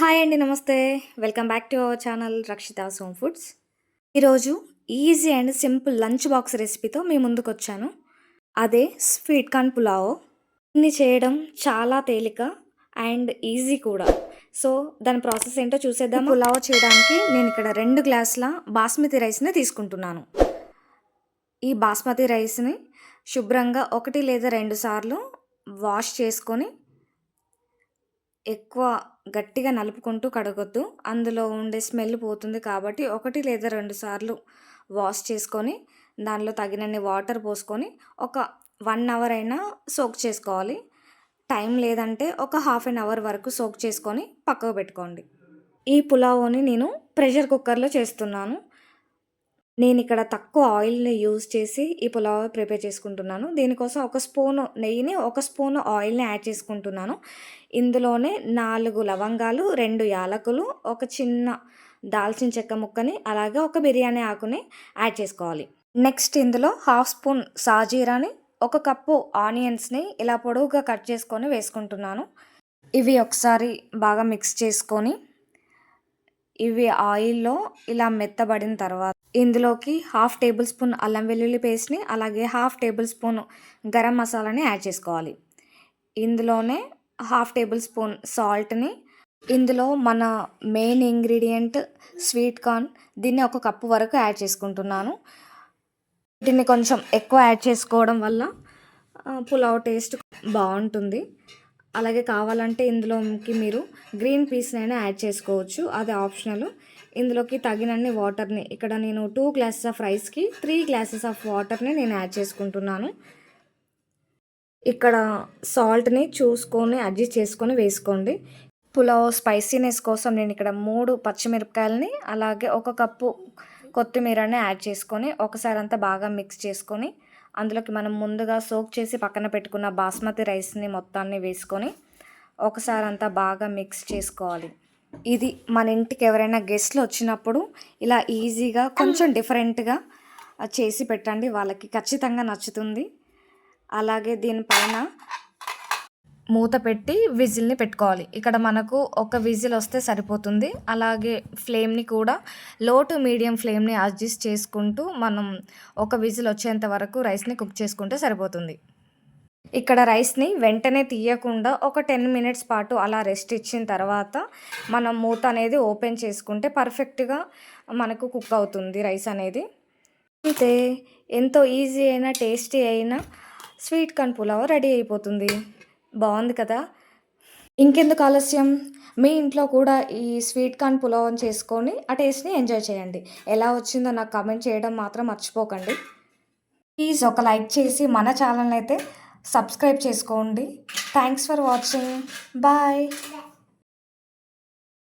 Hi అండి నమస్తే. Welcome back to our channel Rakshita home foods. ఈరోజు easy and simple lunch box రెసిపీతో మీ ముందుకు వచ్చాను అదే స్వీట్ కార్న్ పులావ్. దీన్ని చేయడం చాలా తేలిక అండ్ ఈజీ కూడా. సో దాని ప్రాసెస్ ఏంటో చూసేద్దాం పులావ్ చేయడానికి నేను ఇక్కడ రెండు గ్లాసుల బాస్మతి రైస్ని తీసుకుంటున్నాను. ఈ బాస్మతి రైస్ని శుభ్రంగా ఒకటి లేదా రెండు సార్లు వాష్ చేసుకొని ఎక్కువ గట్టిగా నలుపుకుంటూ కడగొద్దు. అందులో ఉండే స్మెల్ పోతుంది కాబట్టి ఒకటి లేదా రెండు సార్లు వాష్ చేసుకొని దానిలో తగినన్ని వాటర్ పోసుకొని ఒక వన్ అవర్ అయినా సోక్ చేసుకోవాలి. టైం లేదంటే ఒక హాఫ్ అన్ అవర్ వరకు సోక్ చేసుకొని పక్కకు పెట్టుకోండి. ఈ పులావ్ని నేను ప్రెషర్ కుక్కర్లో చేస్తున్నాను. నేను ఇక్కడ తక్కువ ఆయిల్ని యూజ్ చేసి ఈ పులావ్ ప్రిపేర్ చేసుకుంటున్నాను. దీనికోసం ఒక స్పూను నెయ్యిని ఒక స్పూను ఆయిల్ని యాడ్ చేసుకుంటున్నాను. ఇందులోనే నాలుగు లవంగాలు రెండు యాలకులు ఒక చిన్న దాల్చిన చెక్క ముక్కని అలాగే ఒక బిర్యానీ ఆకుని యాడ్ చేసుకోవాలి. నెక్స్ట్ ఇందులో హాఫ్ స్పూన్ సాజీరాని ఒక కప్పు ఆనియన్స్ని ఇలా పొడవుగా కట్ చేసుకొని వేసుకుంటున్నాను. ఇవి ఒకసారి బాగా మిక్స్ చేసుకొని ఇవి ఆయిల్లో ఇలా మెత్తబడిన తర్వాత ఇందులోకి హాఫ్ టేబుల్ స్పూన్ అల్లం వెల్లుల్లి పేస్ట్ని అలాగే హాఫ్ టేబుల్ స్పూన్ గరం మసాలాని యాడ్ చేసుకోవాలి. ఇందులోనే హాఫ్ టేబుల్ స్పూన్ సాల్ట్ని ఇందులో మన మెయిన్ ఇంగ్రీడియంట్ స్వీట్ కార్న్ దీన్ని ఒక కప్పు వరకు యాడ్ చేసుకుంటున్నాను. దీన్ని కొంచెం ఎక్కువ యాడ్ చేసుకోవడం వల్ల పులావ్ టేస్ట్ బాగుంటుంది. అలాగే కావాలంటే ఇందులోకి మీరు గ్రీన్ పీస్నైనా యాడ్ చేసుకోవచ్చు. అది ఆప్షనల్. ఇందులోకి తగినన్ని వాటర్ని ఇక్కడ నేను టూ గ్లాసెస్ ఆఫ్ రైస్కి త్రీ గ్లాసెస్ ఆఫ్ వాటర్ని నేను యాడ్ చేసుకుంటున్నాను. ఇక్కడ సాల్ట్ని చూసుకొని అడ్జస్ట్ చేసుకొని వేసుకోండి. పులావ్ స్పైసీనెస్ కోసం నేను ఇక్కడ మూడు పచ్చిమిరపకాయలని అలాగే ఒక కప్పు కొత్తిమీరని యాడ్ చేసుకొని ఒకసారి అంతా బాగా మిక్స్ చేసుకొని అందులోకి మనం ముందుగా సోక్ చేసి పక్కన పెట్టుకున్న బాస్మతి రైస్ని మొత్తాన్ని వేసుకొని ఒకసారి అంతా బాగా మిక్స్ చేసుకోవాలి. ఇది మన ఇంటికి ఎవరైనా గెస్ట్లు వచ్చినప్పుడు ఇలా ఈజీగా కొంచెం డిఫరెంట్గా చేసి పెట్టండి. వాళ్ళకి ఖచ్చితంగా నచ్చుతుంది. అలాగే దీనిపైన మూత పెట్టి విజిల్ని పెట్టుకోవాలి. ఇక్కడ మనకు ఒక విజిల్ వస్తే సరిపోతుంది. అలాగే ఫ్లేమ్ని కూడా లో టు మీడియం ఫ్లేమ్ని అడ్జస్ట్ చేసుకుంటూ మనం ఒక విజిల్ వచ్చేంత వరకు రైస్ని కుక్ చేసుకుంటే సరిపోతుంది. ఇక్కడ రైస్ని వెంటనే తీయకుండా ఒక టెన్ మినిట్స్ పాటు అలా రెస్ట్ ఇచ్చిన తర్వాత మనం మూత అనేది ఓపెన్ చేసుకుంటే పర్ఫెక్ట్గా మనకు కుక్ అవుతుంది రైస్ అనేది. అయితే ఎంతో ఈజీ అయినా టేస్టీ అయినా స్వీట్ కార్న్ పులావ్ రెడీ అయిపోతుంది. బాగుంది కదా. ఇంకెందుకు ఆలస్యం? మీ ఇంట్లో కూడా ఈ స్వీట్ కార్న్ పులావ్ చేసుకొని ఆ టేస్ట్ని ఎంజాయ్ చేయండి. ఎలా వచ్చిందో నాకు కమెంట్ చేయడం మాత్రం మర్చిపోకండి. ప్లీజ్ ఒక లైక్ చేసి మన ఛానల్ అయితే సబ్స్క్రైబ్ చేసుకోండి. Thanks for watching. బాయ్.